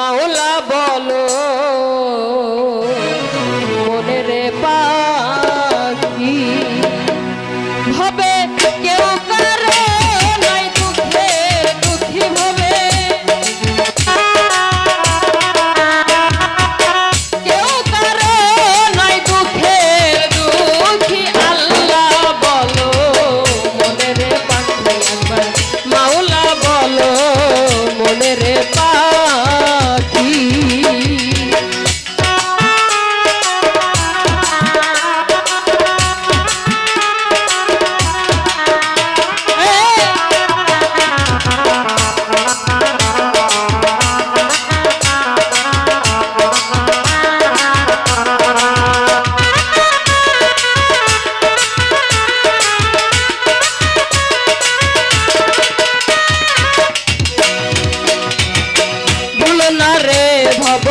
Hold up. তারে ভব